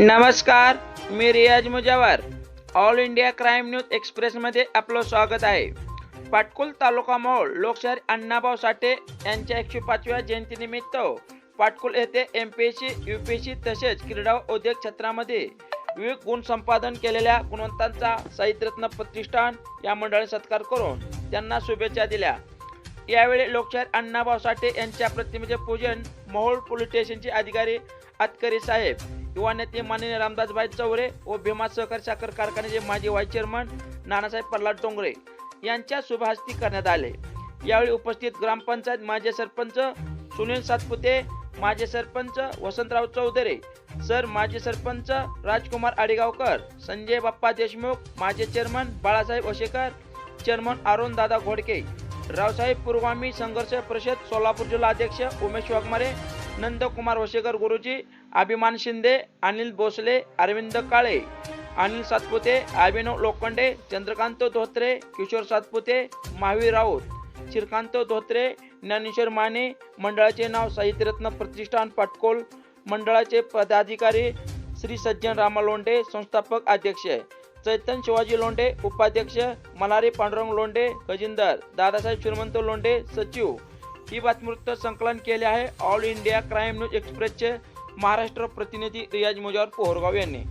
नमस्कार मी Riyaz Mujawar all India crime news एक्सप्रेसमध्ये आपलं स्वागत आहे. पाटकुल तालुका मोहोळ लोकशाहीर अण्णाभाऊ साठे यांच्या एकशे पाचव्या जयंतीनिमित्त पाटकुल येथे M P S C U P S C तसेच क्रीडा उद्योग क्षेत्रामध्ये विविध गुण संपादन केलेल्या गुणवंतांचा साहित्यरत्न प्रतिष्ठान या मंडळाने सत्कार करून त्यांना शुभेच्छा दिल्या. यावेळी लोकशाहीर अण्णाभाऊ साठे यांच्या प्रतिमेचे पूजन मोहोळ पोलीस स्टेशनचे अधिकारी अतकरी साहेब युवा नेते माननीय रामदासभाई चौरे व भीमा सहकार साखर कारखान्याचे माजी व्हाईस चेअरमन नानासाहेब प्रल्हाद डोंगरे यांच्या शुभहस्ती करण्यात आले. यावेळी उपस्थित ग्रामपंचायत माजी सरपंच सुनील सातपुते माजी सरपंच वसंतराव चौधरे सर माजी सरपंच राजकुमार आडेगावकर संजय बाप्पा देशमुख माजी चेअरमन बाळासाहेब वशेकर चेअरमन अरुण दादा घोडके रावसाहेब पुरगामी संघर्ष परिषद सोलापूर जिल्हा अध्यक्ष उमेश वाघमारे नंदकुमार वशेकर गुरुजी अभिमान शिंदे अनिल भोसले अरविंद काळे अनिल सातपुते अभिनव लोखंडे चंद्रकांत धोत्रे किशोर सातपुते महावीर राऊत श्रीकांत धोत्रे ज्ञानेश्वर माने मंडळाचे नाव साहित्यरत्न प्रतिष्ठान पाटकोल मंडळाचे पदाधिकारी श्री सज्जन रामा लोंढे संस्थापक अध्यक्ष चैतन शिवाजी लोंढे उपाध्यक्ष मल्हारी पांडुरंग लोंढे खजिंदर दादासाहेब श्रीमंत लोंढे सचिव ही बातमीवृत्त संकलन केले आहे ऑल इंडिया क्राईम न्यूज एक्सप्रेसचे महाराष्ट्र प्रतिनिधी रियाज मुजावर पोहरगाव यांनी.